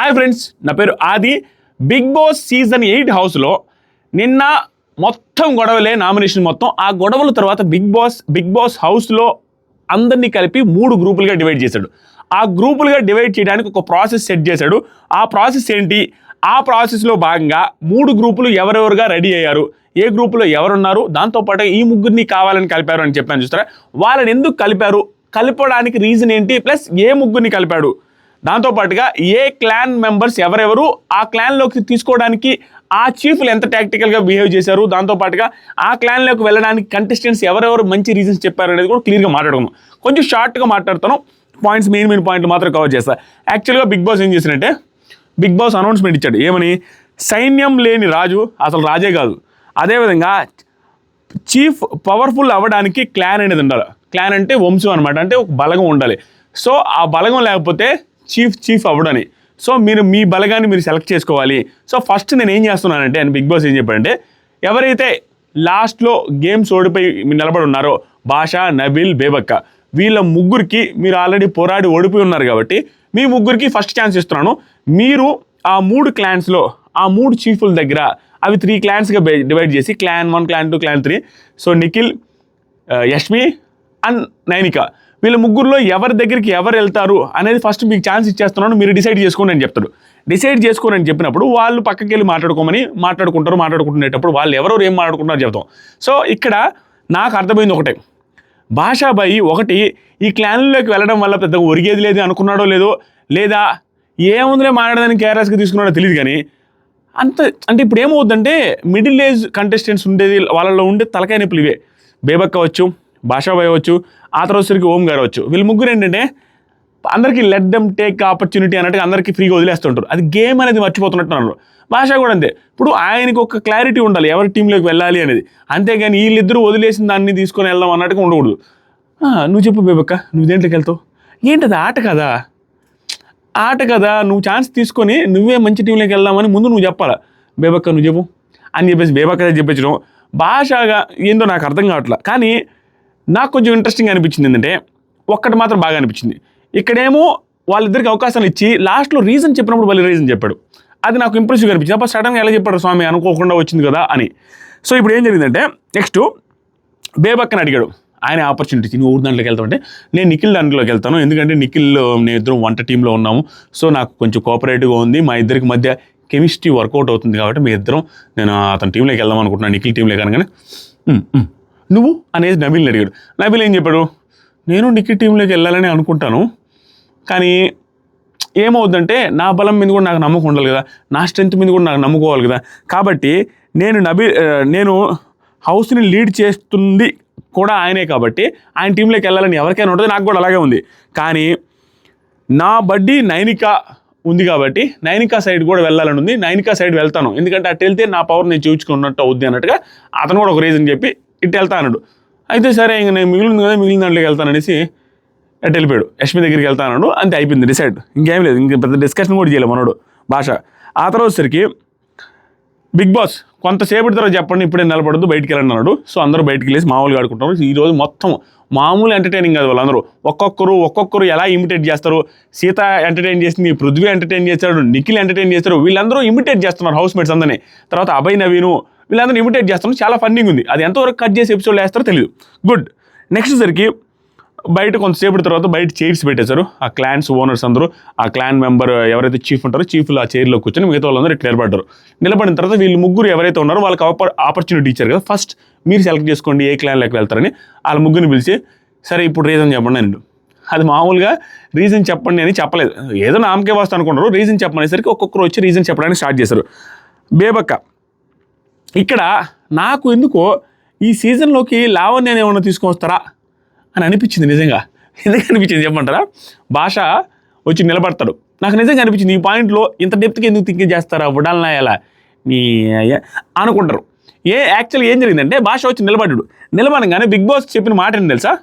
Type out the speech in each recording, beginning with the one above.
Hi friends నా పేరు ఆది. బిగ్ బాస్ సీజన్ ఎయిట్ హౌస్లో నిన్న మొత్తం గొడవలే నామినేషన్ మొత్తం. ఆ గొడవల తర్వాత బిగ్ బాస్ బిగ్ బాస్ హౌస్లో అందరినీ కలిపి మూడు గ్రూపులుగా డివైడ్ చేశాడు. ఆ గ్రూపులుగా డివైడ్ చేయడానికి ఒక ప్రాసెస్ సెట్ చేశాడు. ఆ ప్రాసెస్ ఏంటి? ఆ ప్రాసెస్లో భాగంగా మూడు గ్రూపులు ఎవరెవరుగా రెడీ అయ్యారు? ఏ గ్రూపులో ఎవరున్నారు? దాంతోపాటు ఈ ముగ్గురిని కావాలని కలిపారు అని చెప్పాను చూస్తారా? వాళ్ళని ఎందుకు కలిపారు? కలపడానికి రీజన్ ఏంటి? ప్లస్ ఏ ముగ్గురిని కలిపాడు? దాంతోపాటుగా ఏ క్లాన్ మెంబర్స్ ఎవరెవరు ఆ క్లాన్లోకి తీసుకోవడానికి ఆ చీఫ్లు ఎంత టాక్టికల్గా బిహేవ్ చేశారు దాంతోపాటుగా ఆ క్లాన్లోకి వెళ్ళడానికి కంటెస్టెంట్స్ ఎవరెవరు మంచి రీజన్స్ చెప్పారు అనేది కూడా క్లియర్గా మాట్లాడుకున్నాం కొంచెం షార్ట్గా మాట్లాడుతాను. పాయింట్స్ మెయిన్ మెయిన్ పాయింట్లు మాత్రం కవర్ చేస్తా. యాక్చువల్గా బిగ్ బాస్ ఏం చేసినట్టే బిగ్ బాస్ అనౌన్స్మెంట్ ఇచ్చాడు. ఏమని? సైన్యం లేని రాజు అసలు రాజే కాదు. అదేవిధంగా చీఫ్ పవర్ఫుల్ అవ్వడానికి క్లాన్ అనేది ఉండాలి. క్లాన్ అంటే వంశం అనమాట అంటే ఒక బలగం ఉండాలి. సో ఆ బలగం లేకపోతే చీఫ్ చీఫ్ అవ్వడని. సో మీరు మీ బలగాన్ని మీరు సెలెక్ట్ చేసుకోవాలి. సో ఫస్ట్ నేను ఏం చేస్తున్నానంటే అని బిగ్ బాస్ ఏం చెప్పాడంటే ఎవరైతే లాస్ట్లో గేమ్స్ ఓడిపోయి మీరు నిలబడి ఉన్నారో భాషా నబిల్ బేబక్క వీళ్ళ ముగ్గురికి మీరు ఆల్రెడీ పోరాడి ఓడిపోయి ఉన్నారు కాబట్టి మీ ముగ్గురికి ఫస్ట్ ఛాన్స్ ఇస్తున్నాను. మీరు ఆ మూడు క్లాన్స్లో ఆ మూడు చీఫ్ల దగ్గర అవి త్రీ క్లాన్స్గా డివైడ్ చేసి clan one clan two clan three. So Nikhil Yashmi and Nainika. వీళ్ళ ముగ్గురులో ఎవరి దగ్గరికి ఎవరు వెళ్తారు అనేది ఫస్ట్ మీకు ఛాన్స్ ఇచ్చేస్తున్నాను. మీరు డిసైడ్ చేసుకోండి అని చెప్తాడు. డిసైడ్ చేసుకోండి అని చెప్పినప్పుడు వాళ్ళు పక్కకి వెళ్ళి మాట్లాడుకోమని మాట్లాడుకుంటారు మాట్లాడుకుంటునేటప్పుడు వాళ్ళు ఎవరెవరు ఏం మాట్లాడుకుంటారో చెప్తాం సో ఇక్కడ నాకు అర్థమైంది ఒకటే. భాషాబాయి ఒకటి ఈ క్లాన్లోకి వెళ్ళడం వల్ల పెద్దగా ఒరిగేది లేదు అనుకున్నాడో లేదో లేదా ఏముందిలే మాట్లాడడానికి కేఆర్ఎస్కి తీసుకున్నాడో తెలియదు కానీ అంత అంటే ఇప్పుడు ఏమవుతుందంటే మిడిల్ ఏజ్ కంటెస్టెంట్స్ ఉండేది వాళ్ళలో ఉండే తలకాయ నొప్పులు ఇవే. బేబక్ అవ్వచ్చు భాషాబాయ్ అవ్వచ్చు ఆ తర్వాత సరికి ఓం గారు వీళ్ళు ముగ్గురు ఏంటంటే అందరికీ లెట్ దెమ్ టేక్ ఆపర్చునిటీ అన్నట్టుగా అందరికీ ఫ్రీగా వదిలేస్తుంటారు. అది గేమ్ అనేది మర్చిపోతున్నట్టున్నారు భాష కూడా అంతే. ఇప్పుడు ఆయనకు ఒక క్లారిటీ ఉండాలి. ఎవరి టీంలోకి వెళ్ళాలి అనేది. అంతేగాని వీళ్ళిద్దరూ వదిలేసిన దాన్ని తీసుకొని వెళ్దాం అన్నట్టుగా ఉండకూడదు. నువ్వు చెప్పు బేబక్క నువ్వు దేంట్లోకి వెళ్తావు? ఏంటది ఆట కదా? ఆట కదా నువ్వు ఛాన్స్ తీసుకొని నువ్వే మంచి టీంలోకి వెళ్దామని ముందు నువ్వు చెప్పాలా? బేబక్క నువ్వు చెప్పు. అని చెప్పేసి బేబక్క చెప్పించడం భాషగా ఏందో నాకు అర్థం కావట్లా. కానీ నాకు కొంచెం ఇంట్రెస్టింగ్ అనిపించింది ఏంటంటే ఒక్కటి మాత్రం బాగా అనిపించింది. ఇక్కడేమో వాళ్ళిద్దరికి అవకాశాలు ఇచ్చి లాస్ట్లో రీజన్ చెప్పినప్పుడు వాళ్ళు రీజన్ చెప్పాడు. అది నాకు ఇంప్రెసివ్గా అనిపించింది. అప్పుడు సడన్గా ఎలా చెప్పాడు స్వామి? అనుకోకుండా వచ్చింది కదా అని. సో ఇప్పుడు ఏం జరిగిందంటే నెక్స్ట్ బేబక్కని అడిగాడు. ఆయన ఆపర్చునిటీ నువ్వు ఊరు దాంట్లోకి వెళ్తావు అంటే నేను నిఖిల్ దాంట్లోకి వెళ్తాను. ఎందుకంటే నిఖిల్ నేను ఇద్దరం వంట టీంలో ఉన్నాము. సో నాకు కొంచెం కోఆపరేటివ్గా ఉంది. మా ఇద్దరికి మధ్య కెమిస్ట్రీ వర్కౌట్ అవుతుంది కాబట్టి మీ ఇద్దరం నేను అతని టీంలోకి వెళ్దాం అనుకుంటున్నాను. నిఖిల్ టీంలోకి అనగానే. నువ్వు? అనేది నబిల్ని అడిగాడు. నబిల్ ఏం చెప్పాడు? నేను నిక్కి టీంలోకి వెళ్ళాలని అనుకుంటాను కానీ ఏమవుద్దంటే నా బలం మీద కూడా నాకు నమ్మకం ఉండాలి కదా. నా స్ట్రెంత్ మీద కూడా నాకు నమ్ముకోవాలి కదా. కాబట్టి నేను నబీ నేను హౌస్ని లీడ్ చేస్తుంది కూడా ఆయనే కాబట్టి ఆయన టీంలోకి వెళ్ళాలని ఎవరికైనా ఉంటుంది నాకు కూడా అలాగే ఉంది. కానీ నా బడ్డీ నైనిక ఉంది కాబట్టి నైనికా సైడ్ కూడా వెళ్ళాలని ఉంది. నైనికా సైడ్ వెళ్తాను. ఎందుకంటే అటు వెళ్తే నా పవర్ నేను చూపించుకున్నట్టు అవుద్ది అన్నట్టుగా అతను కూడా ఒక రీజన్ చెప్పి ఇటు వెళ్తా అన్నాడు. అయితే సరే ఇంక నేను మిగిలింది కదా మిగిలిన దాంట్లోకి వెళ్తాను అనేసి అటు వెళ్ళిపోయాడు. యష్మి దగ్గరికి వెళ్తా అన్నాడు. అంతే అయిపోయింది డిసైడ్ ఇంకేం లేదు ఇంక పెద్ద డిస్కషన్ కూడా చేయలేదు మనోడు భాష. ఆ తర్వాత వచ్చేసరికి బిగ్ బాస్ కొంతసేపటి తర్వాత చెప్పండి ఇప్పుడే నిలబడద్దు బయటికి వెళ్ళండి అన్నాడు. సో అందరూ బయటికి వెళ్ళేసి మామూలుగా ఆడుకుంటారు ఈ రోజు మొత్తం మామూలు ఎంటర్టైనింగ్ కాదు వాళ్ళందరూ. ఒక్కొక్కరు ఒక్కొక్కరు ఎలా ఇమిటేట్ చేస్తారు? సీత ఎంటర్టైన్ చేసింది పృథ్వీ ఎంటర్టైన్ చేస్తాడు నిఖిల్ ఎంటర్టైన్ చేస్తారు వీళ్ళందరూ ఇమిటేట్ చేస్తున్నారు హౌస్ మేట్స్ అందరినీ. తర్వాత అభయ్ నవీను వీళ్ళందరూ ఇమిటేట్ చేస్తాం చాలా ఫన్నింగ్ ఉంది. అది ఎంతవరకు కట్ చేసి ఎపిసోడ్లో వేస్తారో తెలియదు గుడ్ నెక్స్ట్ సరికి బయట కొంతసేపటి తర్వాత బయట చైర్స్ పెట్టేశారు. ఆ క్లాన్స్ ఓనర్స్ అందరూ. ఆ క్లాన్ మెంబర్ ఎవరైతే చీఫ్ ఉంటారో చీఫ్లు ఆ చైర్లో కూర్చొని మిగతా వాళ్ళందరూ ఇట్లా నిలబడ్డారు. నిలబడిన తర్వాత వీళ్ళు ముగ్గురు ఎవరైతే ఉన్నారో వాళ్ళకి ఆపర్చునిటీ ఇచ్చారు కదా. ఫస్ట్ మీరు సెలెక్ట్ చేసుకోండి ఏ క్లాన్లోకి వెళ్తారని వాళ్ళ ముగ్గురిని పిలిచి సరే ఇప్పుడు రీజన్ చెప్పండి నేను అది మామూలుగా రీజన్ చెప్పండి అని చెప్పలేదు. ఏదో నామకే వస్తా అనుకుంటారు రీజన్ చెప్పనేసరికి ఒక్కొక్కరు వచ్చి రీజన్ చెప్పడానికి స్టార్ట్ చేశారు. బేబక్క ఇక్కడ నాకు ఎందుకో ఈ సీజన్లోకి లావణ్యాన్ని ఏమైనా తీసుకొస్తారా అని అనిపించింది నిజంగా. ఎందుకు అనిపించింది చెప్పమంటారా? భాష వచ్చి నిలబడతాడు. నాకు నిజంగా అనిపించింది ఈ పాయింట్లో ఇంత డెప్త్కి ఎందుకు థింక్ చేస్తారా? ఉడాలనా ఎలా నీ అనుకుంటారు. ఏ యాక్చువల్గా ఏం జరిగిందంటే భాష వచ్చి నిలబడ్డాడు. నిలబడగానే బిగ్ బాస్ చెప్పిన మాట ఏంటి తెలుసా?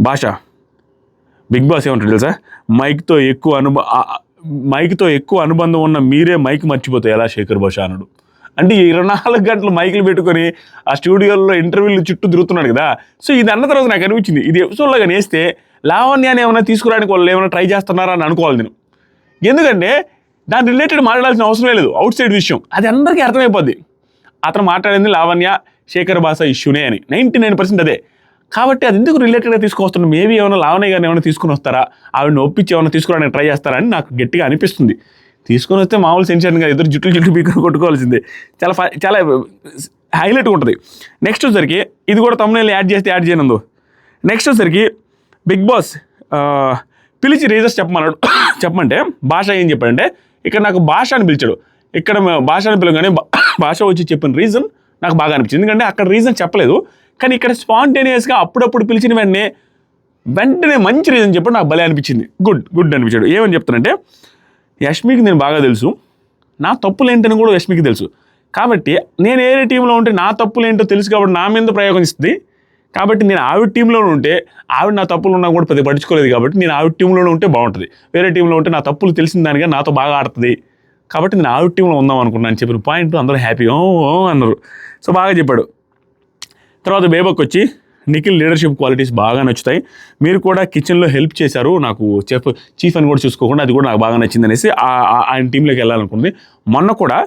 భాష. బిగ్ బాస్ ఏమంటాడు తెలుసా? మైక్తో ఎక్కువ అనుభ మైక్తో ఎక్కువ అనుబంధం ఉన్న మీరే మైక్ మర్చిపోతే ఎలా శేఖర్ భాష అన్నాడు. అంటే ఇరవై నాలుగు గంటలు మైకులు పెట్టుకొని ఆ స్టూడియోలో ఇంటర్వ్యూలు చుట్టూ తిరుగుతున్నాడు కదా. సో ఇది అన్న తర్వాత నాకు అనిపించింది. ఇది ఎపిసోడ్లో కానీ వేస్తే లావణ్యాన్ని ఏమైనా తీసుకురావడానికి వాళ్ళు ఏమైనా ట్రై చేస్తున్నారా అని అనుకోవాలి నేను. ఎందుకంటే దాని రిలేటెడ్ మాట్లాడాల్సిన అవసరం లేదు అవుట్ సైడ్ విషయం. అది అందరికీ అర్థమైపోద్ది. అతను మాట్లాడింది లావణ్య శేఖర్ భాష ఇష్యూనే అని. నైంటీ నైన్ పర్సెంట్ అదే. కాబట్టి అది ఎందుకు రిలేటెడ్గా తీసుకొస్తున్నాం మేబీ ఏమైనా లావణ్య గారిని ఏమైనా తీసుకుని వస్తారా? ఆవిడని ఒప్పించి ఏమైనా తీసుకురావడానికి ట్రై చేస్తారా అని నాకు గట్టిగా అనిపిస్తుంది. తీసుకొని వస్తే మామూలు సెన్షన్ ఇద్దరు జుట్లు జుట్లు పీకలు కొట్టుకోవాల్సిందే. చాలా చాలా uh, హైలైట్ ఉంటుంది. నెక్స్ట్ వచ్చేసరికి ఇది కూడా తమ్ముళ్ళు యాడ్ చేస్తే యాడ్ చేయనందు. నెక్స్ట్ వచ్చేసరికి బిగ్ బాస్ uh, పిలిచి రీజన్స్ చెప్పమన్నాడు. చెప్పమంటే భాష ఏం చెప్పాడంటే ఇక్కడ నాకు భాష అని పిలిచాడు. ఇక్కడ భాష అని పిలవగానే భాష వచ్చి చెప్పిన రీజన్ నాకు బాగా అనిపించింది. ఎందుకంటే అక్కడ రీజన్ చెప్పలేదు. కానీ ఇక్కడ స్పాంటేనియస్గా అప్పుడప్పుడు పిలిచిన వెంటనే వెంటనే మంచి రీజన్ చెప్పాడు నాకు భలే అనిపించింది. గుడ్ గుడ్ అనిపించాడు. ఏమని చెప్తానంటే యష్మికి నేను బాగా తెలుసు. నా తప్పులు ఏంటని కూడా యష్మికి తెలుసు. కాబట్టి నేను వేరే టీంలో ఉంటే నా తప్పులు ఏంటో తెలుసు కాబట్టి నా మీద ప్రయోగం ఇస్తుంది కాబట్టి నేను ఆవిడ టీంలో ఉంటే ఆవిడ నా తప్పులు ఉన్నా కూడా పెద్ద పట్టించుకోలేదు కాబట్టి నేను ఆవిడ టీంలోనే ఉంటే బాగుంటుంది. వేరే టీంలో ఉంటే నా తప్పులు తెలిసిన దానిగా నాతో బాగా ఆడుతుంది. కాబట్టి నేను ఆవిడ టీంలో ఉందాం అనుకున్నాను చెప్పిన పాయింట్ అందరూ హ్యాపీ ఓ ఓ అన్నారు. సో బాగా చెప్పాడు. తర్వాత బేబక్ వచ్చి నిఖిల్ లీడర్షిప్ క్వాలిటీస్ బాగా నచ్చుతాయి. మీరు కూడా కిచెన్లో హెల్ప్ చేశారు. నాకు చెఫ్ చీఫ్ అని కూడా చూసుకోకుండా అది కూడా నాకు బాగా నచ్చింది అనేసి ఆ- ఆయన టీంలోకి వెళ్ళాలనుకుంది. మొన్న కూడా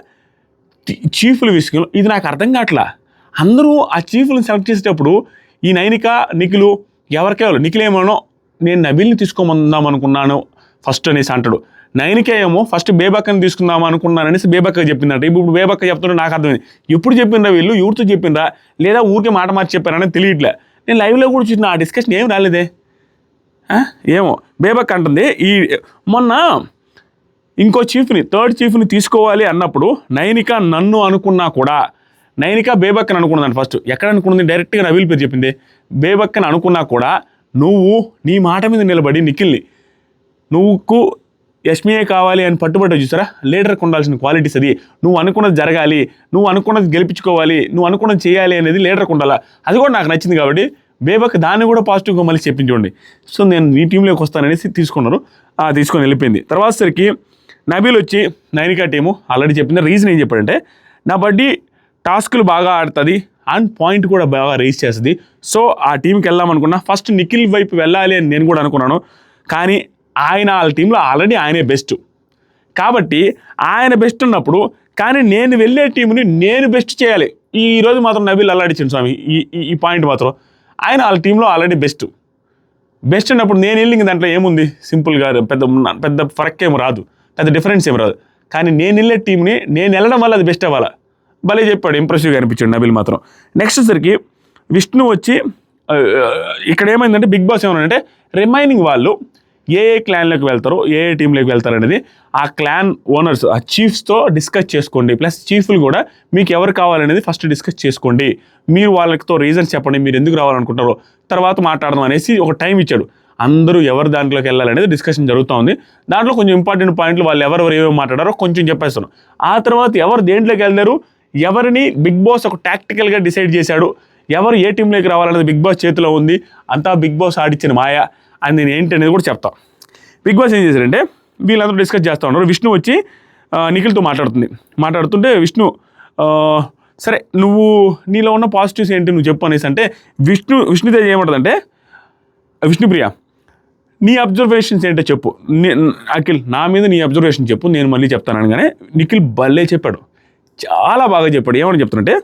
చీఫ్లు చీఫ్ల విషయంలో ఇది నాకు అర్థం కావట్లా. అందరూ ఆ చీఫ్లను సెలెక్ట్ చేసేటప్పుడు ఈ నైనిక నిఖిలు ఎవరికేవాళ్ళు నిఖిల్ ఏమోనో నేను నబీల్ని తీసుకోమందాం అనుకున్నాను ఫస్ట్ అనేసి అంటాడు. నైనిక ఏమో ఫస్ట్ బేబక్కని తీసుకుందాం అనుకున్నాను అనేసి బేబక్క చెప్పిందంట. ఇప్పుడు బేబక్క చెప్తుంటే నాకు అర్థమైంది. ఎప్పుడు చెప్పిండ్రా వీళ్ళు? ఎవరితో చెప్పిండ్రా? లేదా ఊరికే మాట మార్చి చెప్పారని తెలియట్లే. నేను లైవ్లో కూడా చూసిన ఆ డిస్కషన్ ఏం రాలేదే. ఏమో. బేబక్ అంటుంది ఈ మొన్న ఇంకో చీఫ్ని థర్డ్ చీఫ్ని తీసుకోవాలి అన్నప్పుడు నైనిక నన్ను అనుకున్నా కూడా నైనిక బేబక్కని అనుకున్నదాన్ని ఫస్ట్ ఎక్కడ అనుకున్నది? డైరెక్ట్గా నవీల్ పేరు చెప్పింది. బేబక్కని అనుకున్నా కూడా నువ్వు నీ మాట మీద నిలబడి నిఖిల్ని నువ్వుకు ఎస్మీఏ కావాలి అని పట్టుబట్టి చూసారా? లీడర్కి ఉండాల్సిన క్వాలిటీస్ అది. నువ్వు అనుకున్నది జరగాలి నువ్వు అనుకున్నది గెలిపించుకోవాలి నువ్వు అనుకున్నది చేయాలి అనేది లీడర్కి ఉండాలా? అది కూడా నాకు నచ్చింది కాబట్టి బేబక్ దాన్ని కూడా పాజిటివ్గా మళ్ళీ చెప్పించండి సో నేను ఈ టీంలోకి వస్తాననేసి తీసుకున్నారు. తీసుకొని వెళ్ళిపోయింది. తర్వాత సరికి నబీల్ వచ్చి నైనికా టీము ఆల్రెడీ చెప్పింది. రీజన్ ఏం చెప్పాడంటే నా బడ్డీ టాస్కులు బాగా ఆడుతుంది అండ్ పాయింట్ కూడా బాగా రేస్ చేస్తుంది. సో ఆ టీంకి వెళ్దాం అనుకున్నా. ఫస్ట్ నిఖిల్ వైపు వెళ్ళాలి అని నేను కూడా అనుకున్నాను. కానీ ఆయన వాళ్ళ టీంలో ఆల్రెడీ ఆయనే బెస్ట్ కాబట్టి ఆయన బెస్ట్ ఉన్నప్పుడు కానీ నేను వెళ్ళే టీంని నేను బెస్ట్ చేయాలి. ఈ రోజు మాత్రం నబీల్ అల్లాడిచ్చింది స్వామి ఈ ఈ- పాయింట్ మాత్రం. ఆయన వాళ్ళ టీంలో ఆల్రెడీ బెస్ట్ బెస్ట్ అన్నప్పుడు నేను వెళ్ళింది దాంట్లో ఏముంది? సింపుల్గా పెద్ద పెద్ద ఫరక్ ఏం రాదు. పెద్ద డిఫరెన్స్ ఏం రాదు. కానీ నేను వెళ్ళే టీంని నేను వెళ్ళడం వల్ల అది బెస్ట్ అవ్వాలా? భలే చెప్పాడు ఇంప్రెసివ్గా అనిపించాడు నబీల్ మాత్రం. నెక్స్ట్ సరికి విష్ణు వచ్చి ఇక్కడ ఏమైందంటే బిగ్ బాస్ ఏమన్నా అంటే రిమైనింగ్ వాళ్ళు ఏ ఏ క్లాన్లోకి వెళ్తారో ఏ ఏ టీంలోకి వెళ్తారు అనేది ఆ క్లాన్ ఓనర్స్ ఆ చీఫ్స్తో డిస్కస్ చేసుకోండి. ప్లస్ చీఫ్లు కూడా మీకు ఎవరు కావాలనేది ఫస్ట్ డిస్కస్ చేసుకోండి. మీరు వాళ్ళతో రీజన్స్ చెప్పండి మీరు ఎందుకు రావాలనుకుంటారో తర్వాత మాట్లాడదాం అనేసి ఒక టైం ఇచ్చాడు. అందరూ ఎవరు దాంట్లోకి వెళ్ళాలనేది డిస్కషన్ జరుగుతూ ఉంది. దాంట్లో కొంచెం ఇంపార్టెంట్ పాయింట్లు వాళ్ళు ఎవరెవరు ఏమేమి మాట్లాడారో కొంచెం చెప్పేస్తాను. ఆ తర్వాత ఎవరు దేంట్లోకి వెళ్ళారు ఎవరిని బిగ్ బాస్ ఒక టాక్టికల్గా డిసైడ్ చేశాడు ఎవరు ఏ టీంలోకి రావాలనేది బిగ్ బాస్ చేతిలో ఉంది అంతా బిగ్ బాస్ ఆడిచ్చిన మాయ. అండ్ నేను ఏంటి అనేది కూడా చెప్తా. బిగ్ బాస్ ఏం చేశారంటే వీళ్ళందరూ డిస్కస్ చేస్తూ ఉన్నారు. విష్ణు వచ్చి నిఖిల్తో మాట్లాడుతుంది. మాట్లాడుతుంటే విష్ణు సరే నువ్వు నీలో ఉన్న పాజిటివ్స్ ఏంటి నువ్వు చెప్పు అనేసి అంటే విష్ణు విష్ణుతేజ్ ఏమంటుందంటే విష్ణుప్రియ నీ అబ్జర్వేషన్స్ ఏంటో చెప్పు. అఖిల్ నా మీద నీ అబ్జర్వేషన్ చెప్పు నేను మళ్ళీ చెప్తాను అనగానే నిఖిల్ భలే చెప్పాడు. చాలా బాగా చెప్పాడు. ఏమని చెప్తున్నంటే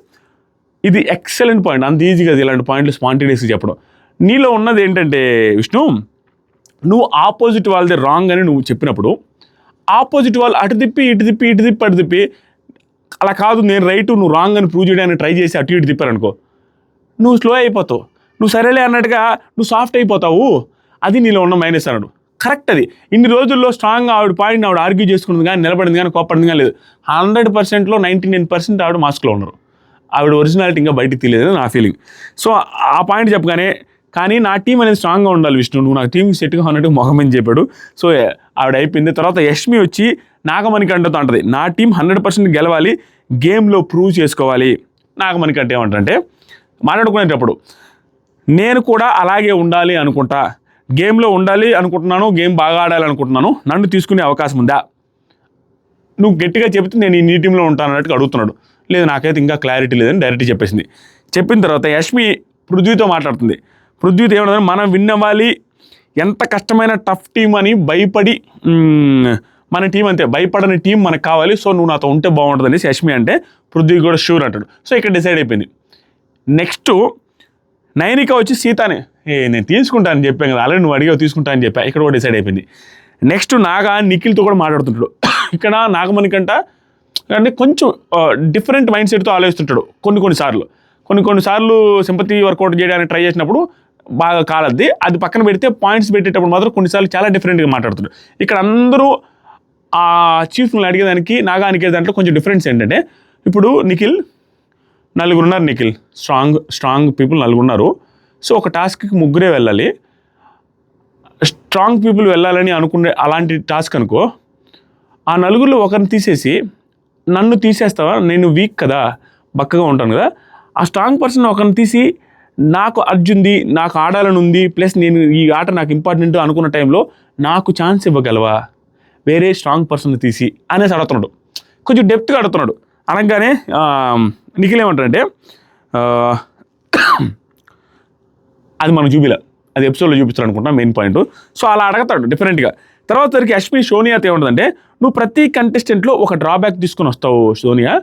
ఇది ఎక్సలెంట్ పాయింట్. అంత ఈజీగా ఇలాంటి పాయింట్లు స్పాంటేనియస్గా చెప్పడం. నీలో ఉన్నది ఏంటంటే విష్ణు నువ్వు ఆపోజిట్ వాళ్ళది రాంగ్ అని నువ్వు చెప్పినప్పుడు ఆపోజిట్ వాళ్ళు అటు తిప్పి ఇటు తిప్పి ఇటు తిప్పి అటు తిప్పి అలా కాదు నేను రైట్ నువ్వు రాంగ్ అని ప్రూవ్ చేయడానికి ట్రై చేసి అటు ఇటు తిప్పారనుకో నువ్వు స్లో అయిపోతావు. నువ్వు సరేలే అన్నట్టుగా నువ్వు సాఫ్ట్ అయిపోతావు. అది నీలో ఉన్న మైనస్ అన్నాడు. కరెక్ట్ అది. ఇన్ని రోజుల్లో స్ట్రాంగ్గా ఆవిడ పాయింట్ ఆవిడ ఆర్గ్యూ చేసుకున్నది కానీ నిలబడింది కానీ కోపడింది కానీ లేదు. హండ్రెడ్ పర్సెంట్లో నైంటీ నైన్ పర్సెంట్ ఆవిడ మాస్క్లో ఉన్నారు. ఆవిడ ఒరిజినాలిటీ ఇంకా బయటికి తెలియదు నా ఫీలింగ్ సో ఆ పాయింట్ చెప్పగానే కానీ నా టీం అనేది స్ట్రాంగ్గా ఉండాలి విష్ణు. నువ్వు నాకు టీం సెట్గా ఉన్నట్టు మొహమని చెప్పాడు. సో ఆవిడ అయిపోయింది. తర్వాత యష్మి వచ్చి నాగమణికంటతో అంటది నా టీం హండ్రెడ్ పర్సెంట్ గెలవాలి. గేమ్లో ప్రూవ్ చేసుకోవాలి. నాగమణికంట ఏమంటారంటే మాట్లాడుకునేటప్పుడు నేను కూడా అలాగే ఉండాలి అనుకుంటా. గేమ్లో ఉండాలి అనుకుంటున్నాను. గేమ్ బాగా ఆడాలి అనుకుంటున్నాను. నన్ను తీసుకునే అవకాశం ఉందా? నువ్వు గట్టిగా చెబితే నేను ఈ నీ టీంలో ఉంటాను అన్నట్టుగా అడుగుతున్నాడు. లేదు నాకైతే ఇంకా క్లారిటీ లేదని డైరెక్ట్ చెప్పేసింది. చెప్పిన తర్వాత యష్మి పృథ్వీతో మాట్లాడుతుంది. పృథ్వీతో ఏమన్నా మనం విన్ ఎంత కష్టమైన టఫ్ టీం అని భయపడి మన టీం అంతే భయపడని టీం మనకు కావాలి. సో నువ్వు నాతో ఉంటే బాగుంటుంది అనేసి యష్మి అంటే పృథ్వీ కూడా షూర్ అంటాడు. సో ఇక్కడ డిసైడ్ అయిపోయింది. నెక్స్ట్ నైనిక వచ్చి సీతానే ఏ నేను తీసుకుంటానని చెప్పాను కదా ఆల్రెడీ నువ్వు అడిగావు తీసుకుంటా అని చెప్పా. ఇక్కడ కూడా డిసైడ్ అయిపోయింది. నెక్స్ట్ నాగా నిఖిల్తో కూడా మాట్లాడుతుంటాడు. ఇక్కడ నాగమణికంట అంటే కొంచెం డిఫరెంట్ మైండ్ సెట్తో ఆలోచిస్తుంటాడు కొన్ని కొన్ని సార్లు. కొన్ని కొన్ని సార్లు సింపతి వర్కౌట్ చేయడానికి ట్రై చేసినప్పుడు బాగా కాలద్ది. అది పక్కన పెడితే పాయింట్స్ పెట్టేటప్పుడు మాత్రం కొన్నిసార్లు చాలా డిఫరెంట్గా మాట్లాడుతున్నారు ఇక్కడ అందరూ ఆ చీఫ్ని అడిగేదానికి నాగా అనికే దాంట్లో కొంచెం డిఫరెన్స్ ఏంటంటే ఇప్పుడు నిఖిల్ నలుగురు ఉన్నారు నిఖిల్. స్ట్రాంగ్ స్ట్రాంగ్ పీపుల్ నలుగురు ఉన్నారు సో ఒక టాస్క్కి ముగ్గురే వెళ్ళాలి. స్ట్రాంగ్ పీపుల్ వెళ్ళాలని అనుకునే అలాంటి టాస్క్ అనుకో ఆ నలుగురిలో ఒకరిని తీసేసి నన్ను తీసేస్తావా? నేను వీక్ కదా బక్కగా ఉంటాను కదా. ఆ స్ట్రాంగ్ పర్సన్ ఒకరిని తీసి నాకు అర్జుంది నాకు ఆడాలని ఉంది ప్లస్ నేను ఈ ఆట నాకు ఇంపార్టెంట్ అనుకున్న టైంలో నాకు ఛాన్స్ ఇవ్వగలవా? వేరే స్ట్రాంగ్ పర్సన్ తీసి అనేసి అడుగుతున్నాడు. కొంచెం డెప్త్గా అడుగుతున్నాడు. అనగానే నిఖిల్ ఏమంటాడంటే అది మనం చూపిలే. అది ఎపిసోడ్లో చూపిస్తాడు అనుకుంటా మెయిన్ పాయింట్. సో అలా అడగతాడు డిఫరెంట్గా తర్వాత సరికి అశ్విని సోనియాతో ఏముంటుందంటే నువ్వు ప్రతి కంటెస్టెంట్లో ఒక డ్రాబ్యాక్ తీసుకొని వస్తావు సోనియా.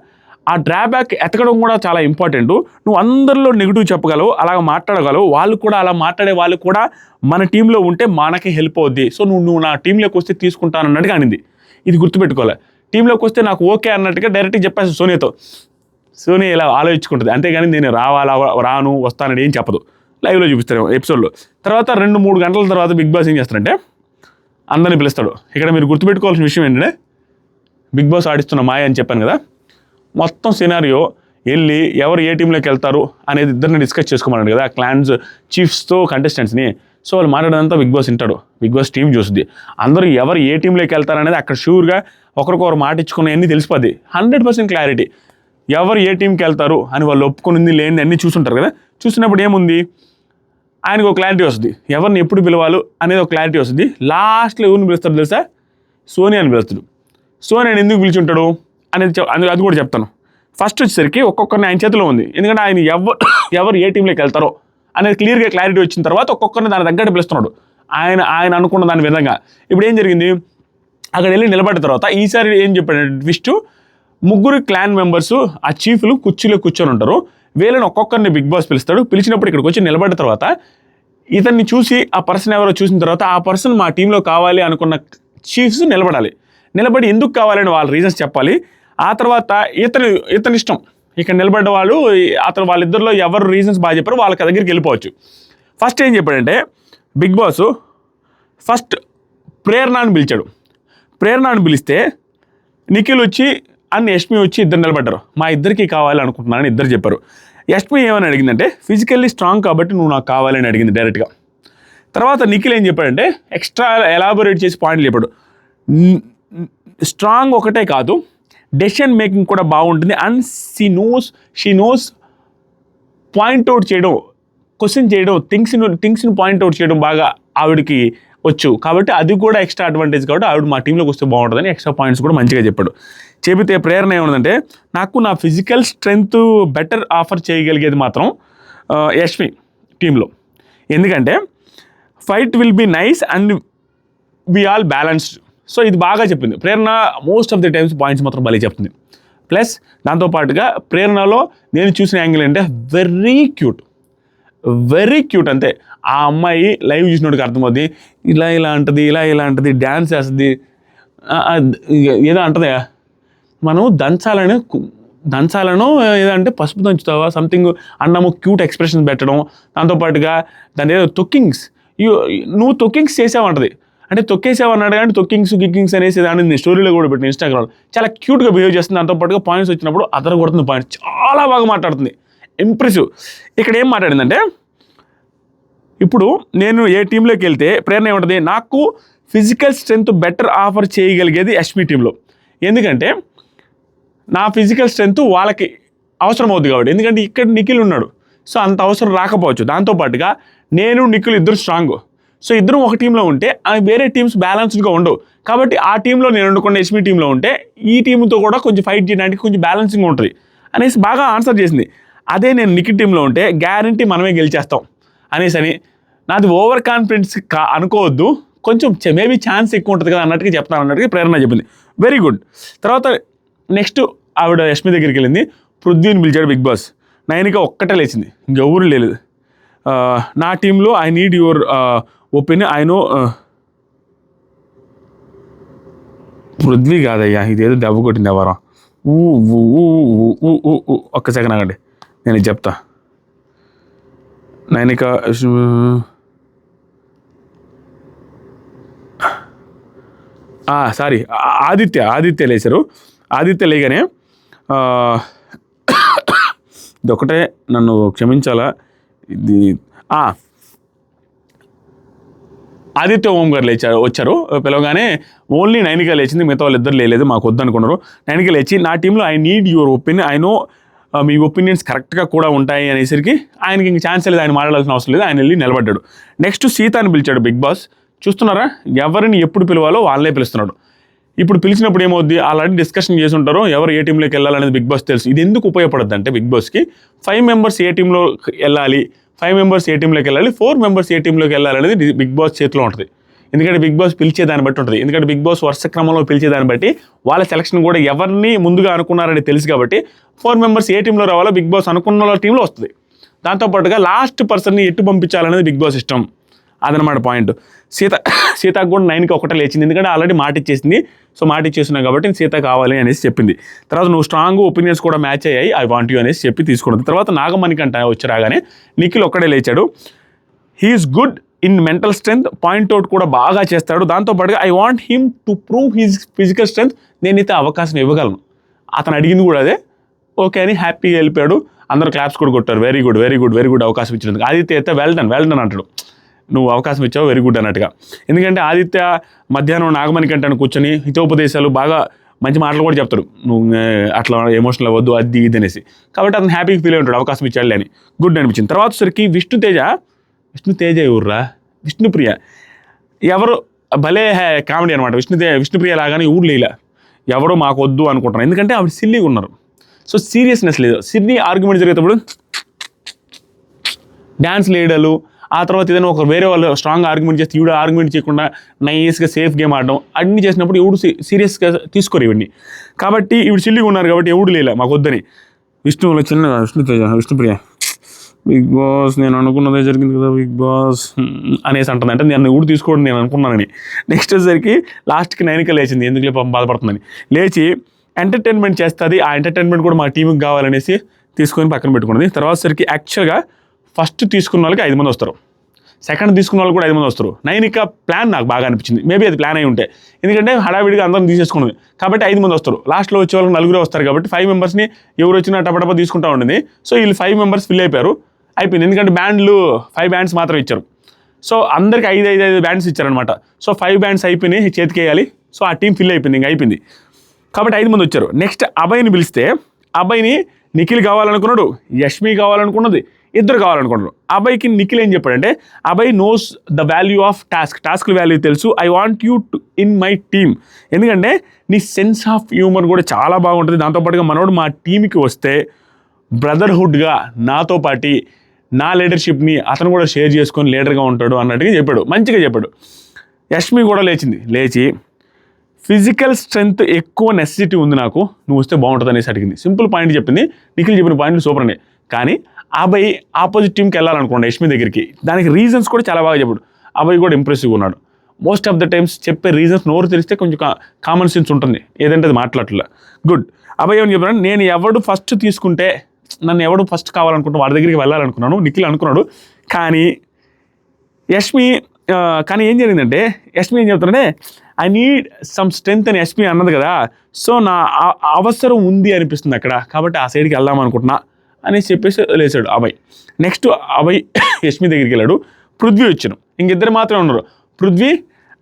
ఆ డ్రాబ్యాక్ ఎతకడం కూడా చాలా ఇంపార్టెంట్ నువ్వు అందరిలో నెగిటివ్ చెప్పగలవు అలాగ మాట్లాడగలవు. వాళ్ళు కూడా అలా మాట్లాడే వాళ్ళు కూడా మన టీంలో ఉంటే మనకి హెల్ప్ అవుద్ది. సో నువ్వు నువ్వు నా టీంలోకి వస్తే తీసుకుంటాను అన్నట్టు అనింది. ఇది గుర్తుపెట్టుకోవాలి? టీంలోకి వస్తే నాకు ఓకే అన్నట్టుగా డైరెక్ట్గా చెప్పేసి సోనియాతో. సోనియా ఇలా ఆలోచించుకుంటుంది. అంతేగాని నేను రావాలా రాను వస్తానని ఏం చెప్పదు. లైవ్లో చూపిస్తారు ఎపిసోడ్లో తర్వాత రెండు మూడు గంటల తర్వాత బిగ్ బాస్ ఏం చేస్తారంటే అందరిని పిలుస్తాడు. ఇక్కడ మీరు గుర్తుపెట్టుకోవాల్సిన విషయం ఏంటంటే బిగ్ బాస్ ఆడిస్తున్న మాయ అని చెప్పాను కదా. మొత్తం సినారియో వెళ్ళి ఎవరు ఏ టీంలోకి వెళ్తారు అనేది ఇద్దరిని డిస్కస్ చేసుకోమన్నాడు కదా క్లాన్స్ చీఫ్స్తో కంటెస్టెంట్స్ని సో వాళ్ళు మాట్లాడేదంతా బిగ్ బాస్ వింటాడు. బిగ్ బాస్ టీం చూస్తుంది అందరూ ఎవరు ఏ టీంలోకి వెళ్తారనేది అక్కడ షూర్గా ఒకరికొకరు మాట ఇచ్చుకున్నాయన్నీ తెలిసిపోద్ది. హండ్రెడ్ పర్సెంట్ క్లారిటీ ఎవరు ఏ టీంకి వెళ్తారు అని వాళ్ళు ఒప్పుకునింది లేని అన్నీ చూసుంటారు కదా. చూసినప్పుడు ఏముంది? ఆయనకు ఒక క్లారిటీ వస్తుంది. ఎవరిని ఎప్పుడు పిలవాలో అనేది ఒక క్లారిటీ వస్తుంది. లాస్ట్లో ఎవరిని పిలుస్తారు తెలుసా? సోనియాని పిలుస్తాడు. సోనియాని ఎందుకు పిలిచి ఉంటాడు అనేది అది కూడా చెప్తాను. ఫస్ట్ వచ్చేసరికి ఒక్కొక్కరిని ఆయన చేతిలో ఉంది. ఎందుకంటే ఆయన ఎవరు ఎవరు ఏ టీంలోకి వెళ్తారో అనేది క్లియర్గా క్లారిటీ వచ్చిన తర్వాత ఒక్కొక్కరిని దాని తగ్గట్టు పిలుస్తున్నాడు. ఆయన ఆయన అనుకున్న దాని విధంగా. ఇప్పుడు ఏం జరిగింది? అక్కడ వెళ్ళి నిలబడిన తర్వాత ఈసారి ఏం చెప్పాడు? విష్ణు ముగ్గురు క్లాన్ మెంబర్స్ ఆ చీఫ్లు కుర్చీలో కూర్చొని ఉంటారు. వీళ్ళని ఒక్కొక్కరిని బిగ్ బాస్ పిలుస్తాడు. పిలిచినప్పుడు ఇక్కడికి వచ్చి నిలబడిన తర్వాత ఇతన్ని చూసి ఆ పర్సన్ ఎవరో చూసిన తర్వాత ఆ పర్సన్ మా టీంలో కావాలి అనుకున్న చీఫ్స్ నిలబడాలి. నిలబడి ఎందుకు కావాలని వాళ్ళ రీజన్స్ చెప్పాలి. ఆ తర్వాత ఇతను ఇతని ఇష్టం ఇక్కడ నిలబడ్డ వాళ్ళు అతను వాళ్ళిద్దరిలో ఎవరు రీజన్స్ బాగా చెప్పారో వాళ్ళకి దగ్గరికి వెళ్ళిపోవచ్చు. ఫస్ట్ ఏం చెప్పాడంటే బిగ్ బాస్ ఫస్ట్ ప్రేరణను పిలిచాడు. ప్రేరణను పిలిస్తే నిఖిల్ వచ్చి అండ్ యష్మి వచ్చి ఇద్దరు నిలబడ్డారు. మా ఇద్దరికి కావాలనుకుంటున్నానని ఇద్దరు చెప్పారు. యష్మి ఏమని అడిగిందంటే ఫిజికల్లీ స్ట్రాంగ్ కాబట్టి నువ్వు నాకు కావాలని అడిగింది డైరెక్ట్గా తర్వాత నిఖిల్ ఏం చెప్పాడంటే ఎక్స్ట్రా ఎలాబొరేట్ చేసి పాయింట్లు చెప్పాడు. స్ట్రాంగ్ ఒకటే కాదు డెసిషన్ మేకింగ్ కూడా బాగుంటుంది. And she knows she knows point out చేయడం క్వశ్చన్ చేయడం థింగ్స్ను థింగ్స్ని పాయింట్ అవుట్ చేయడం బాగా ఆవిడకి వచ్చు. కాబట్టి అది కూడా ఎక్స్ట్రా అడ్వాంటేజ్ కాబట్టి ఆవిడ మా టీంలోకి వస్తే బాగుంటుందని ఎక్స్ట్రా పాయింట్స్ కూడా మంచిగా చెప్పాడు. చెబితే ప్రేరణ ఏముందంటే నాకు నా ఫిజికల్ స్ట్రెంగ్త్ బెటర్ ఆఫర్ చేయగలిగేది మాత్రం యష్మి టీంలో ఎందుకంటే fight will be nice and we all balanced so ఇది బాగా చెప్పింది. Prerana most of the times points మాత్రం భలే చెప్తుంది. ప్లస్ దాంతోపాటుగా ప్రేరణలో నేను చూసిన యాంగిల్ అంటే వెరీ క్యూట్ వెరీ క్యూట్ అంతే. ఆ అమ్మాయి లైవ్ చూసినోడికి అర్థమవుతుంది ఇలా ఇలా అంటది ఇలా ఇలా అంటది డ్యాన్స్ చేస్తుంది. ఏదో అంటది మనం దంచాలని దంచాలను ఏదంటే పసుపు దంచుతావా? సంథింగ్ అన్నము క్యూట్ ఎక్స్ప్రెషన్ పెట్టడం. దాంతోపాటుగా దాని ఏదో తొక్కింగ్స్. నువ్వు తొక్కింగ్స్ చేసావంటది. అంటే తొక్కేసావు అన్నాడు కానీ తొక్కింగ్స్ గిక్కింగ్స్ అనేసి దాన్ని నేను స్టోరీలో కూడా పెట్టిన ఇన్స్టాగ్రామ్లో చాలా క్యూట్గా బిహేవ్ చేస్తుంది. దాంతోపాటుగా పాయింట్స్ వచ్చినప్పుడు అదర కొడుతుంది పాయింట్స్ చాలా బాగా మాట్లాడుతుంది. ఇంప్రెసివ్ ఇక్కడ ఏం మాట్లాడిందంటే ఇప్పుడు నేను ఏ టీంలోకి వెళ్తే ప్రేరణ ఏముంటుంది? నాకు ఫిజికల్ స్ట్రెంగ్త్ బెటర్ ఆఫర్ చేయగలిగేది ఎస్మి టీంలో ఎందుకంటే నా ఫిజికల్ స్ట్రెంగ్త్ వాళ్ళకి అవసరం అవుతుంది కాబట్టి. ఎందుకంటే ఇక్కడ నిఖిల్ ఉన్నాడు. సో అంత అవసరం రాకపోవచ్చు. దాంతోపాటుగా నేను నిఖిల్ ఇద్దరు స్ట్రాంగ్ సో ఇద్దరం ఒక టీంలో ఉంటే ఆ వేరే టీమ్స్ బ్యాలెన్స్డ్గా ఉండవు. కాబట్టి ఆ టీంలో నేను ఉండకుండా ఎస్మి టీంలో ఉంటే ఈ టీంతో కూడా కొంచెం ఫైట్ చేయడానికి కొంచెం బ్యాలెన్సింగ్ ఉంటుంది. అనేసి బాగా ఆన్సర్ చేసింది. అదే నేను నిఖిల్ టీంలో ఉంటే గ్యారంటీ మనమే గెలిచేస్తాం. అనేసి అని నాది ఓవర్ కాన్ఫిడెన్స్ కా అనుకోవద్దు. కొంచెం మేబీ ఛాన్స్ ఎక్కువ ఉంటుంది కదా అన్నట్టుగా చెప్తాను అన్నట్టుగా ప్రేరణ చెప్పింది. వెరీ గుడ్ తర్వాత నెక్స్ట్ ఆవిడ యష్మి దగ్గరికి వెళ్ళింది. పృథ్వీని పిలిచాడు బిగ్ బాస్. నైన్గా ఒక్కటే లేచింది. ఇంకెవరు లేదు నా టీంలో I need your opinion I know uh, Prithvi కాదయ్యా ఇదేదో దెబ్బ కొట్టింది ఎవరో. ఊ ఊ, ఊ, ఊ, ఒక్క సెకండ్ ఆగండి నేను ఇది చెప్తా. నైనిక సారీ ఆదిత్య ఆదిత్య లేచారు. ఆదిత్య లేగానే ఇది ఇదొకటే నన్ను క్షమించాలా? ఇది ఆదిత్య ఓం గారు లేచారు వచ్చారు. పిలవగానే ఓన్లీ నైనిక లేచింది మిగతా వాళ్ళు ఇద్దరు లేలేదు మాకు వద్దనుకున్నారు. నైనిక లేచి నా టీంలో I need your opinion I know me opinions కరెక్ట్గా కూడా ఉంటాయి అనేసరికి ఆయనకి ఇంక ఛాన్స్ లేదు ఆయన మాట్లాడాల్సిన అవసరం లేదు ఆయన వెళ్ళి నిలబడ్డాడు. నెక్స్ట్ సీతాని పిలిచాడు బిగ్ బాస్. చూస్తున్నారా? ఎవరిని ఎప్పుడు పిలవాలో వాళ్ళే పిలుస్తున్నాడు. ఇప్పుడు పిలిచినప్పుడు ఏమవుద్ది? ఆల్రెడీ డిస్కషన్ చేసి ఉంటారో ఎవరు ఏ టీంలోకి వెళ్ళాలనేది బిగ్ బాస్ తెలుసు. ఇది ఎందుకు ఉపయోగపడద్దు అంటే బిగ్ బాస్కి ఫైవ్ మెంబర్స్ ఏ టీంలో వెళ్ళాలి ఫైవ్ మెంబర్స్ ఏ టీంలోకి వెళ్ళాలి ఫోర్ మెంబర్స్ ఏ టీంలోకి వెళ్ళాలనేది బిగ్ బాస్ చేతిలో ఉంటుంది. ఎందుకంటే బిగ్ బాస్ పిలిచే దాన్ని బట్టి ఉంటుంది. ఎందుకంటే బిగ్ బాస్ వరుస క్రమంలో పిలిచే దాన్ని బట్టి వాళ్ళ సెలక్షన్ కూడా ఎవరిని ముందుగా అనుకున్నారని తెలుసు కాబట్టి ఫోర్ మెంబర్స్ ఏ టీంలో రావాలో బిగ్ బాస్ అనుకున్న వాళ్ళ టీంలో వస్తుంది. దాంతోపాటుగా లాస్ట్ పర్సన్ని ఎట్టు పంపించాలనేది బిగ్ బాస్ ఇష్టం. అదనమాట పాయింట్. సీత సీతకు కూడా నైన్కి ఒకటే లేచింది. ఎందుకంటే ఆల్రెడీ మాట ఇచ్చేసింది సో మాట ఇచ్చేసినా కాబట్టి నేను సీత కావాలి అనేసి చెప్పింది. తర్వాత నువ్వు స్ట్రాంగ్ ఒపీనియన్స్ కూడా మ్యాచ్ అయ్యాయి ఐ వాంట్ యూ అనేసి చెప్పి తీసుకున్నది తర్వాత నాగమణికంట వచ్చి రాగానే నిఖిల్ ఒక్కడే లేచాడు. He's good in mental strength point out కూడా బాగా చేస్తాడు. దాంతోపాటుగా I want him to prove his physical strength నేనైతే అవకాశం ఇవ్వగలను. అతను అడిగింది కూడా అదే. ఓకే అని హ్యాపీగా వెళ్ళిపోయాడు. అందరూ క్లాప్స్ కూడా కొట్టారు. Very good very good very good అవకాశం ఇచ్చినందుకు. ఆదిత్య అయితే వెల్ డన్ వెల్ డన్ అంటాడు. నువ్వు అవకాశం ఇచ్చావు వెరీ గుడ్ అన్నట్టుగా. ఎందుకంటే ఆదిత్య మధ్యాహ్నం నాగమణి కంటాను కూర్చొని హితోపదేశాలు బాగా మంచి మాటలు కూడా చెప్తారు నువ్వు అట్లా ఎమోషనల్ అవ్వద్దు అది ఇది అనేసి. కాబట్టి అతను హ్యాపీగా ఫీల్ అయి ఉంటాడు అవకాశం ఇచ్చాడు అని. గుడ్ అనిపించింది. తర్వాత సరికి విష్ణు తేజ. విష్ణు తేజ ఎవర్రా? విష్ణుప్రియ ఎవరు? భలే కామెడీ అనమాట విష్ణు విష్ణుప్రియ లాగానే ఊరు లేలా. ఎవరో మాకు వద్దు అనుకుంటున్నారు. ఎందుకంటే ఆవిడ సిల్లీగా ఉన్నారు. సో సీరియస్నెస్ లేదు. సిల్లీ ఆర్గ్యుమెంట్ జరిగేటప్పుడు డ్యాన్స్ లేడలు ఆ తర్వాత ఏదైనా ఒక వేరే వాళ్ళు స్ట్రాంగ్ ఆర్గ్యుమెంట్ చేస్తే ఈవిడ ఆర్గ్యుమెంట్ చేయకుండా నైస్గా సేఫ్ గేమ్ ఆడడం అన్ని చేసినప్పుడు ఎవడు సీరియస్గా తీసుకోరు ఇవన్నీ కాబట్టి ఇవి చిల్లిగా ఉన్నారు కాబట్టి ఎవడు లేలే మాకు వద్దని. విష్ణువులో చిన్న విష్ణు తేజ విష్ణుప్రియ. బిగ్ బాస్ నేను అనుకున్నదే జరిగింది కదా బిగ్ బాస్ అనేసి అంటుంది. అంటే నేను ఊడు తీసుకోవడం నేను అనుకున్నానని. నెక్స్ట్ వచ్చేసరికి లాస్ట్కి నైన్కి లేచింది. ఎందుకు లేప బాధపడుతుందని. లేచి ఎంటర్టైన్మెంట్ చేస్తుంది. ఆ ఎంటర్టైన్మెంట్ కూడా మా టీంకి కావాలనేసి తీసుకొని పక్కన పెట్టుకున్నది. తర్వాత సరికి యాక్చువల్గా ఫస్ట్ తీసుకున్న వాళ్ళకి ఐదు మంది వస్తారు. సెకండ్ తీసుకున్న వాళ్ళు కూడా ఐదు మంది వస్తారు. నైన్ ఇక ప్లాన్ నాకు బాగా అనిపించింది. మేబీ అది ప్లాన్ అయి ఉంటే. ఎందుకంటే హడావిడిగా అందరం తీసేసుకున్నది. కాబట్టి ఐదు మంది వస్తారు. లాస్ట్లో వచ్చే వాళ్ళు నలుగురు వస్తారు కాబట్టి ఫైవ్ మెంబర్స్ని ఎవరు వచ్చినా టపటప తీసుకుంటా ఉండింది. సో వీళ్ళు ఫైవ్ మెంబర్స్ ఫిల్ అయిపోయారు. అయిపోయింది. ఎందుకంటే బ్యాండ్లు ఫైవ్ బ్యాండ్స్ మాత్రం ఇచ్చారు. సో అందరికి ఐదు ఐదు ఐదు బ్యాండ్స్ ఇచ్చారనమాట సో ఫైవ్ బ్యాండ్స్ అయిపోయినాయి. చేతికేయాలి సో ఆ టీం ఫిల్ అయిపోయింది. ఇంకా అయిపోయింది. కాబట్టి ఐదు మంది వచ్చారు. నెక్స్ట్ అబ్బాయిని పిలిస్తే అబ్బాయిని నిఖిల్ కావాలనుకున్నాడు. యష్మి కావాలనుకున్నది. ఇద్దరు కావాలనుకుంటున్నారు. అబ్బాయికి నిఖిల్ ఏం చెప్పాడంటే అబ్బాయి knows the value of task task value తెలుసు. I want you to in my team ఎందుకంటే నీ సెన్స్ ఆఫ్ హ్యూమర్ కూడా చాలా బాగుంటుంది. దాంతోపాటుగా మనోడు మా టీంకి వస్తే బ్రదర్హుడ్గా నాతో పాటి నా లీడర్షిప్ని అతను కూడా షేర్ చేసుకొని లీడర్గా ఉంటాడు అన్నట్టుగా చెప్పాడు. మంచిగా చెప్పాడు. యష్మి కూడా లేచింది. లేచి ఫిజికల్ స్ట్రెంగ్త్ ఎక్కువ నెసెసిటీ ఉంది నాకు. నువ్వు వస్తే బాగుంటుంది అనేసి అడిగింది. సింపుల్ పాయింట్ చెప్పింది. నిఖిల్ చెప్పిన పాయింట్లు సూపర్ అండి కానీ అబ్బాయి ఆపోజిట్ టీంకి వెళ్ళాలనుకోండి యష్మి దగ్గరికి. దానికి రీజన్స్ కూడా చాలా బాగా చెప్పాడు. అబ్బాయి కూడా ఇంప్రెసివ్గా ఉన్నాడు. మోస్ట్ ఆఫ్ ద టైమ్స్ చెప్పే రీజన్స్ నోరు తెలిస్తే కొంచెం కామన్ సెన్స్ ఉంటుంది. ఏదంటే అది మాట్లాడట్లా. గుడ్ అబ్బాయి ఏమని చెప్పాడు? నేను ఎవడు ఫస్ట్ తీసుకుంటే నన్ను ఎవడు ఫస్ట్ కావాలనుకుంటే వాడి దగ్గరికి వెళ్ళాలనుకున్నాను. నిఖిల్ అనుకున్నాడు. కానీ యష్మి కానీ ఏం జరిగిందంటే యష్మి ఏం చెప్తారంటే ఐ నీడ్ సమ్ స్ట్రెంగ్త్ అని యష్మి అన్నది కదా. సో నా అవసరం ఉంది అనిపిస్తుంది అక్కడ. కాబట్టి ఆ సైడ్కి వెళ్దాం అనుకుంటున్నా. అని చెప్పేసి లేచాడు అభయ్. నెక్స్ట్ అభయ్ యష్మి దగ్గరికి వెళ్ళాడు. పృథ్వీ వచ్చాను ఇంకిద్దరు మాత్రమే ఉన్నారు. పృథ్వీ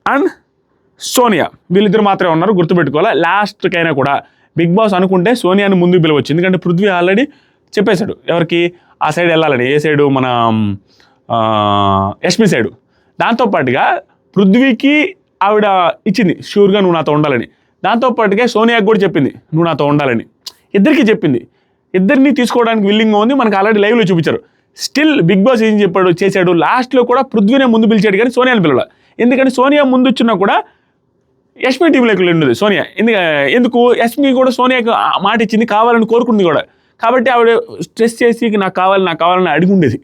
అండ్ సోనియా. వీళ్ళిద్దరు మాత్రమే ఉన్నారు. గుర్తుపెట్టుకోవాలి? లాస్ట్కైనా కూడా. బిగ్ బాస్ అనుకుంటే సోనియాని ముందు పిలవచ్చు. ఎందుకంటే పృథ్వీ ఆల్రెడీ చెప్పేశాడు. ఎవరికి? ఆ సైడ్ వెళ్ళాలని. ఏ సైడు మన యష్మి సైడు దాంతోపాటుగా పృథ్వీకి ఆవిడ ఇచ్చింది. షూర్గా నువ్వు నాతో ఉండాలని. దాంతోపాటుగా సోనియాకి కూడా చెప్పింది. నువ్వు నాతో ఉండాలని. ఇద్దరికి చెప్పింది. ఇద్దరిని తీసుకోవడానికి విల్లింగ్ ఉంది. మనకు ఆల్రెడీ లైవ్లో చూపించారు. స్టిల్ బిగ్ బాస్ ఏం చెప్పాడు? చేశాడు. లాస్ట్లో కూడా పృథ్వీనే ముందు పిలిచాడు కానీ సోనియాని పిలవాలి. ఎందుకంటే సోనియా ముందు వచ్చినా కూడా యష్మి టీంలోకి ఉండదు సోనియా. ఎందుకు ఎందుకు? యష్మి కూడా సోనియాకి మాట ఇచ్చింది కావాలని కోరుకుంది కూడా. కాబట్టి ఆవిడ స్ట్రెస్ చేసి నాకు కావాలి నాకు కావాలని అడిగి ఉండేది.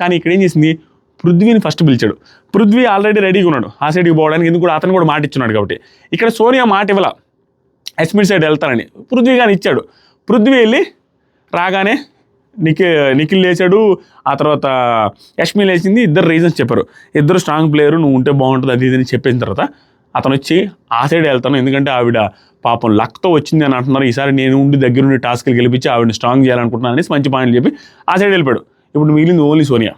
కానీ ఇక్కడ ఏం చేసింది? పృథ్వీని ఫస్ట్ పిలిచాడు. పృథ్వీ ఆల్రెడీ రెడీగా ఉన్నాడు. ఆ సైడ్కి పోవడానికి ఎందుకు కూడా అతను కూడా మాట ఇచ్చున్నాడు కాబట్టి. ఇక్కడ సోనియా మాట ఇవ్వాల. అస్మిర్ సైడ్ వెళ్తానని. పృథ్వీ కానీ ఇచ్చాడు. పృథ్వీ వెళ్ళి రాగానే నిఖిల్ నిఖిల్ లేచాడు. ఆ తర్వాత యష్మి లేచింది. ఇద్దరు రీజన్స్ చెప్పారు. ఇద్దరు స్ట్రాంగ్ ప్లేయర్ నువ్వు ఉంటే బాగుంటుంది అది ఇది అని చెప్పిన తర్వాత అతను వచ్చి ఆ సైడ్ వెళ్తాను. ఎందుకంటే ఆవిడ పాపం లక్తో వచ్చింది అని అంటున్నారు. ఈసారి నేను ఉండి దగ్గరుండి టాస్క్లు గెలిపించి ఆవిడని స్ట్రాంగ్ చేయాలనుకుంటున్నాను అనేసి మంచి పాయింట్లు చెప్పి ఆ సైడ్ వెళ్ళిపోయాడు. ఇప్పుడు మిగిలింది ఓన్లీ సోనియా.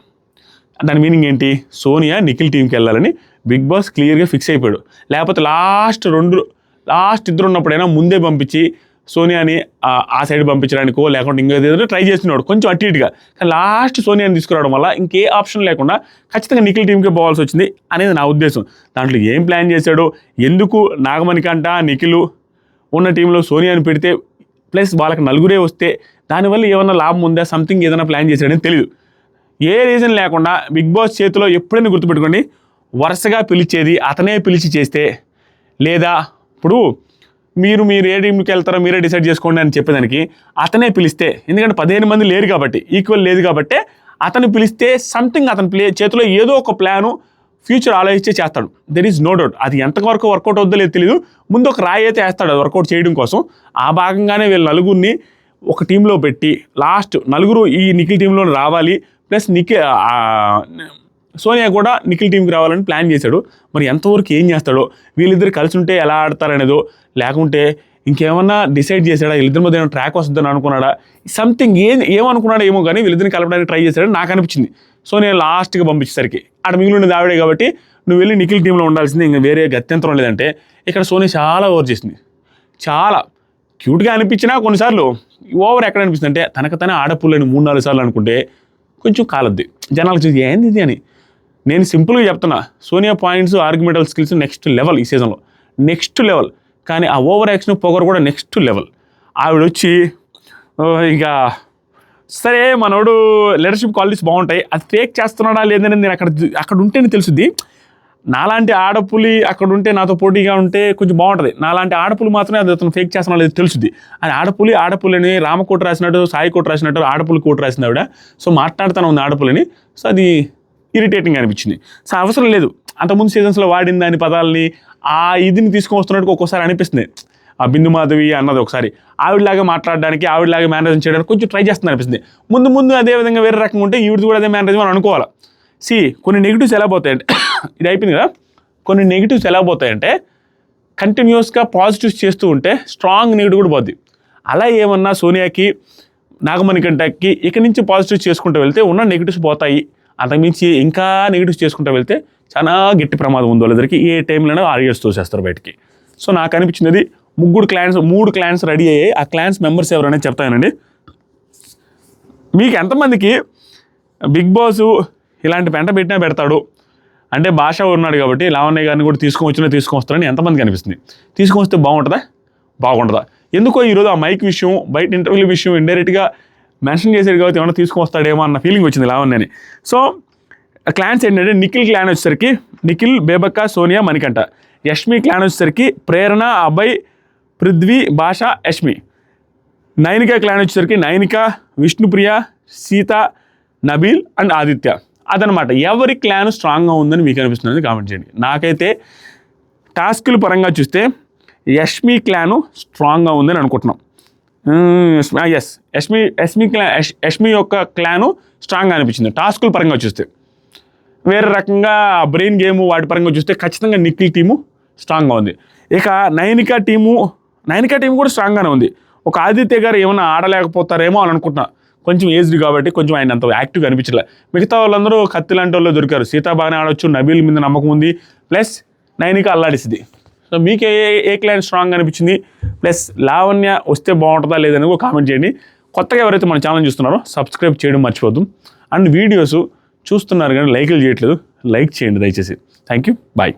దాని మీనింగ్ ఏంటి? సోనియా నిఖిల్ టీంకి వెళ్ళాలని బిగ్ బాస్ క్లియర్గా ఫిక్స్ అయిపోయాడు. లేకపోతే లాస్ట్ రెండు లాస్ట్ ఇద్దరు ఉన్నప్పుడైనా ముందే పంపించి సోనియాని ఆ- ఆ సైడ్ పంపించడానికో లేకుంటే ఇంకో ఏదో ట్రై చేస్తున్నాడు కొంచెం అటు ఇటుగా. కానీ లాస్ట్ సోనియాని తీసుకురావడం వల్ల ఇంకే ఆప్షన్ లేకుండా ఖచ్చితంగా నిఖిల్ టీంకే పోవాల్సి వచ్చింది అనేది నా ఉద్దేశం. దాంట్లో ఏం ప్లాన్ చేశాడో ఎందుకు నాగమణికంట నిఖిల్ ఉన్న టీంలో సోనియాని పెడితే ప్లస్ వాళ్ళకి నలుగురే వస్తే దానివల్ల ఏమన్నా లాభం ఉందా సంథింగ్ ఏదైనా ప్లాన్ చేశాడని తెలియదు ఏ రీజన్ లేకుండా బిగ్ బాస్ చేతిలో ఎప్పుడైనా గుర్తుపెట్టుకోండి వరుసగా పిలిచేది అతనే పిలిచి చేస్తే లేదా ఇప్పుడు మీరు మీరు ఏ టీంకి వెళ్తారో మీరే డిసైడ్ చేసుకోండి అని చెప్పేదానికి అతనే పిలిస్తే ఎందుకంటే పదిహేను మంది లేరు కాబట్టి ఈక్వల్ లేదు కాబట్టి అతను పిలిస్తే సంథింగ్ అతని ప్లే చేతిలో ఏదో ఒక ప్లాను ఫ్యూచర్ ఆలోచించే చేస్తాడు. దెర్ ఈజ్ నో డౌట్ అది ఎంతవరకు వర్కౌట్ అవుద్దో లేదు తెలియదు ముందు ఒక రాయి అయితే వేస్తాడు అది వర్కౌట్ చేయడం కోసం. ఆ భాగంగానే వీళ్ళ నలుగురిని ఒక టీంలో పెట్టి లాస్ట్ నలుగురు ఈ నిఖిల్ టీంలో రావాలి. ప్లస్ నిఖిల్ సోనియా కూడా నిఖిల్ టీంకి రావాలని ప్లాన్ చేశాడు. మరి ఎంతవరకు ఏం చేస్తాడో వీళ్ళిద్దరు కలిసి ఉంటే ఎలా ఆడతారనేదో లేకుంటే ఇంకేమన్నా డిసైడ్ చేశాడా వీళ్ళిద్దరి మధ్య ట్రాక్ వస్తుందని అనుకున్నాడా సంథింగ్ ఏం ఏమనుకున్నాడో ఏమో కానీ వీళ్ళిద్దరిని కలపడానికి ట్రై చేశాడని నాకు అనిపించింది. సో నేను లాస్ట్గా పంపించేసరికి. ఆడ మిగిలిన దావిడే ఆవిడే కాబట్టి నువ్వు వెళ్ళి నిఖిల్ టీంలో ఉండాల్సింది ఇంకా వేరే గత్యంతరం లేదంటే ఇక్కడ సోనీ చాలా ఓవర్ చేసింది. చాలా. క్యూట్గా అనిపించినా కొన్నిసార్లు ఓవర్ ఎక్కడ అనిపిస్తుంది అంటే తనకు తనే ఆడపుల్లని మూడు నాలుగు సార్లు అనుకుంటే కొంచెం కాలద్ది. జనాలకు చూసి ఏంది ఇది అని. నేను సింపుల్గా చెప్తున్నా. Sonia points argumental skills next level ఈ సీజన్లో. Next level. కానీ ఆ ఓవర్ యాక్షన్ పొగరు కూడా నెక్స్ట్ లెవెల్. ఆవిడ వచ్చి ఇక ఇంకా సరే మనోడు లీడర్షిప్ క్వాలిటీస్ బాగుంటాయి. అది ఫేక్ చేస్తున్నాడా లేదని నేను అక్కడ అక్కడ ఉంటేనే తెలుసుద్ది. నాలాంటి ఆడపులి అక్కడ ఉంటే నాతో పోటీగా ఉంటే కొంచెం బాగుంటుంది. నాలాంటి ఆడపులి మాత్రమే అది అతను ఫేక్ చేస్తున్నా లేదు తెలుసుద్ది. అది ఆడపులి ఆడపులిని రామకోట రాసినట్టు సాయి కోట రాసినట్టు ఆడపులి కోట రాసింది ఆవిడ. సో మాట్లాడుతాను ఉంది ఆడపులిని. సో అది ఇరిటేటింగ్ అనిపించింది. సో అవసరం లేదు. అంతకుముందు సీజన్స్లో వాడిన దాని పదాలని ఆ ఇదిని తీసుకొని వస్తున్నట్టు ఒక్కోసారి అనిపిస్తుంది. ఆ బిందు మాధవి అన్నది ఒకసారి. ఆవిడలాగా మాట్లాడడానికి ఆవిడలాగా మేనేజ్ చేయడానికి కొంచెం ట్రై చేస్తుంది అనిపిస్తుంది. ముందు ముందు అదే విధంగా వేరే రకంగా ఉంటే ఈవిడ కూడా అదే మేనేజ్ అని అనుకోవాలి. సి కొన్ని నెగిటివ్స్ ఎలా పోతాయంటే ఇది అయిపోయింది కదా? కొన్ని నెగిటివ్స్ ఎలా పోతాయంటే కంటిన్యూస్గా పాజిటివ్స్ చేస్తూ ఉంటే స్ట్రాంగ్ నెగిటివ్ కూడా పోద్ది. అలా ఏమన్నా సోనియాకి నాగమణికంటకి ఇక నుంచి పాజిటివ్స్ చేసుకుంటూ వెళ్తే ఉన్న నెగిటివ్స్ పోతాయి. అంతకుమించి ఇంకా నెగిటివ్స్ చేసుకుంటూ వెళ్తే చాలా గట్టి ప్రమాదం ఉంది వాళ్ళిద్దరికి. ఏ టైంలోనే ఆరియర్స్ తోసేస్తారు బయటికి. సో నాకు అనిపించింది అది ముగ్గురు క్లాన్స్ మూడు క్లాన్స్ రెడీ అయ్యాయి ఆ క్లాన్స్ మెంబర్స్ ఎవరైనా చెప్తానండి. మీకు ఎంతమందికి బిగ్ బాస్ ఇలాంటి పెంట పెట్టినా పెడతాడు? అంటే భాష ఉన్నాడు కాబట్టి లావణ్య గారిని కూడా తీసుకొని వచ్చినా తీసుకొని వస్తారని ఎంతమందికి అనిపిస్తుంది? తీసుకొని వస్తే బాగుంటుందా? బాగుంటుందా ఎందుకో ఈరోజు ఆ మైక్ విషయం బయట ఇంటర్వ్యూ విషయం ఇండైరెక్ట్గా మెన్షన్ చేసేది కాబట్టి ఏమైనా తీసుకొస్తాడేమో అన్న ఫీలింగ్ వచ్చింది లావణ్యని. సో క్లాన్స్ ఏంటంటే నిఖిల్ క్లాన్ వచ్చేసరికి నిఖిల్ బేబక్క సోనియా మణికంఠ. యష్మి క్లాన్ వచ్చేసరికి ప్రేరణ అభయ్ పృథ్వీ భాష యష్మి. నైనిక క్లాన్ వచ్చేసరికి నైనిక విష్ణుప్రియ సీత నబీల్ అండ్ ఆదిత్య. అదనమాట ఎవరి క్లాన్ స్ట్రాంగ్గా ఉందని మీకు అనిపిస్తుంది కామెంట్ చేయండి. నాకైతే టాస్కుల పరంగా చూస్తే యష్మి క్లాను స్ట్రాంగ్గా ఉందని అనుకుంటున్నాం. ఎస్ యష్మి యష్మి క్లా యష్- యష్మి యొక్క క్లాను స్ట్రాంగ్గా అనిపించింది. టాస్కుల పరంగా చూస్తే. వేరే రకంగా బ్రెయిన్ గేమ్ వాటి పరంగా చూస్తే ఖచ్చితంగా నిఖిల్ టీము స్ట్రాంగ్గా ఉంది. ఇక నైనికా టీము నైనికా టీం కూడా స్ట్రాంగ్గానే ఉంది. ఒక ఆదిత్య గారు ఏమైనా ఆడలేకపోతారేమో అని అనుకుంటున్నా. కొంచెం ఏజ్డ్ కాబట్టి కొంచెం ఆయన అంత యాక్టివ్గా అనిపించలే మిగతా వాళ్ళందరూ కత్తి లాంటి వాళ్ళు దొరికారు. సీతా బాగానే ఆడొచ్చు నబీల్ మీద నమ్మకం ఉంది. ప్లస్ నైనిక అల్లాడిస్తుంది. సో మీకు ఏ ఏ క్లయింట్ స్ట్రాంగ్ అనిపించింది? ప్లస్ లావణ్య వస్తే బాగుంటుందా లేదని కూడా కామెంట్ చేయండి. కొత్తగా ఎవరైతే మన ఛానల్ చూస్తున్నారో సబ్స్క్రైబ్ చేయడం మర్చిపోద్దు అండ్ వీడియోస్ చూస్తున్నారు కానీ లైక్లు చేయట్లేదు. లైక్ చేయండి దయచేసి. Thank you bye